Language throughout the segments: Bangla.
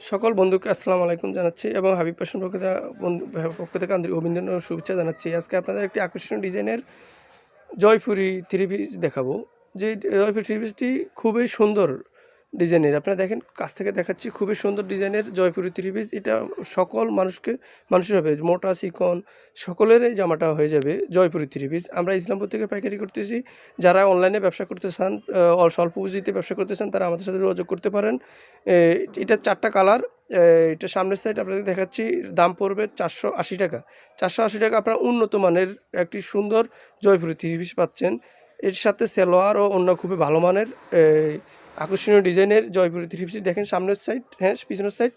সকল বন্ধুকে আসসালামু আলাইকুম জানাচ্ছি এবং হাবিব পাশন পক্ষ পক্ষ থেকে আন্তরিক অভিনন্দন শুভেচ্ছা জানাচ্ছি। আজকে আপনাদের একটি আকর্ষণীয় ডিজাইনের জয়পুরি থ্রি পিস দেখাবো। যে জয়পুরি থ্রি পিসটি খুবই সুন্দর ডিজাইনের। আপনারা দেখেন, কাছ থেকে দেখাচ্ছি, খুবই সুন্দর ডিজাইনের জয়পুরি থ্রি পিস। এটা সকল মানুষকে মানুষের হবে। মোটা, চিকন, সকলের এই জামাটা হয়ে যাবে জয়পুরি থ্রি পিস। আমরা ইসলামপুর থেকে পাইকারি করতেছি। যারা অনলাইনে ব্যবসা করতে চান স্বল্প পুঁজিতে ব্যবসা করতে চান, তারা আমাদের সাথে যোগাযোগ করতে পারেন। এটা চারটা কালার। এটা সামনের সাইড আপনাদের দেখাচ্ছি, দাম পড়বে চারশো আশি টাকা। চারশো আশি টাকা আপনারা উন্নত মানের একটি সুন্দর জয়পুরি থ্রি পিস পাচ্ছেন। এর সাথে সেলোয়ার ও অন্য খুবই ভালো মানের আকর্ষণীয় ডিজাইনের জয়পুরি থ্রি পিস। দেখেন সামনের সাইড হ্যাঁ পিছনের সাইড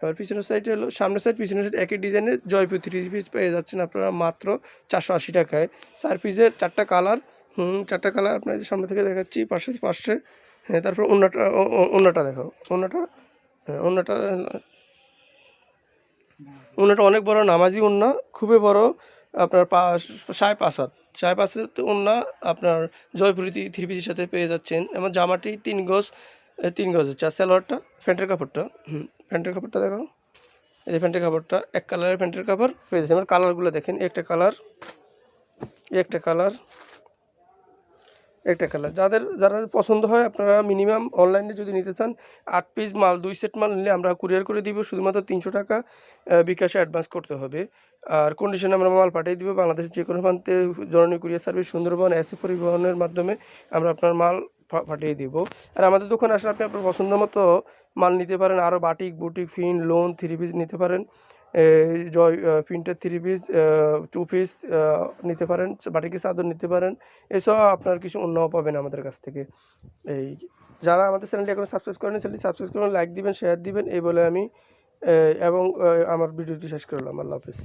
এবার পিছনের সাইড হলো, সামনের সাইড পিছনের সাইড একই ডিজাইনের জয়পুর থ্রি পিস পেয়ে যাচ্ছেন আপনারা মাত্র চারশো আশি টাকায়। চার পিসের চারটা কালার, হুম, চারটা কালার আপনাদের সামনে থেকে দেখাচ্ছি, পাশে পাশে। হ্যাঁ তারপর অন্যটা অন্যটা দেখাও অন্যটা হ্যাঁ অন্যটা অন্যটা অনেক বড়, নামাজি ওন্না খুবই বড়। আপনার পা, সাড়ে পাঁচ হাত। সাড়ে পাঁচ হাত ওনা আপনার জয়পুরি থ্রি পিসের সাথে পেয়ে যাচ্ছেন। এবং জামাটি তিন গজ তিন গজ হচ্ছে। আর সালোয়ারটা, প্যান্টের কাপড়টা। হুম, প্যান্টের কাপড়টা দেখো। এই যে প্যান্টের কাপড়টা, এক কালারের প্যান্টের কাপড় পেয়ে যাচ্ছে আমার কালারগুলো দেখেন, একটা কালার একটা কালার। একটা কালার। যাদের, যারা পছন্দ হয় আপনারা মিনিমাম অনলাইনে যদি নিতে চান, আট পিস মাল, দুই সেট মাল নিলে আমরা কুরিয়ার করে দিব, শুধুমাত্র তিনশো টাকা বিকাশে অ্যাডভান্স করতে হবে। আর কন্ডিশনে আমরা মাল পাঠিয়ে দিব, বাংলাদেশের যে কোনো প্রান্তে জননী কুরিয়ার সার্ভিস সুন্দরবন এসে পরিবহনের মাধ্যমে আমরা আপনার মাল পাঠিয়ে দিব। আর আমাদের দোকানে আসলে আপনি আপনার পছন্দ মতো মাল নিতে পারেন আরও batik, boutique, fine lawn three piece নিতে পারেন। জয় প্রিন্টের থ্রি পিস টু পিস নিতে পারেন, বাটিকের চাদর নিতে পারেন এসব আপনার কিছু অন্য পাবেন আমাদের কাছ থেকে। এই, যারা আমাদের চ্যানেলটি এখন সাবস্ক্রাইব করেন চ্যানেলটি সাবস্ক্রাইব করুন লাইক দিবেন শেয়ার দিবেন, এই বলে আমি এবং আমার ভিডিওটি শেষ করলাম। আল্লাহ হাফিজ।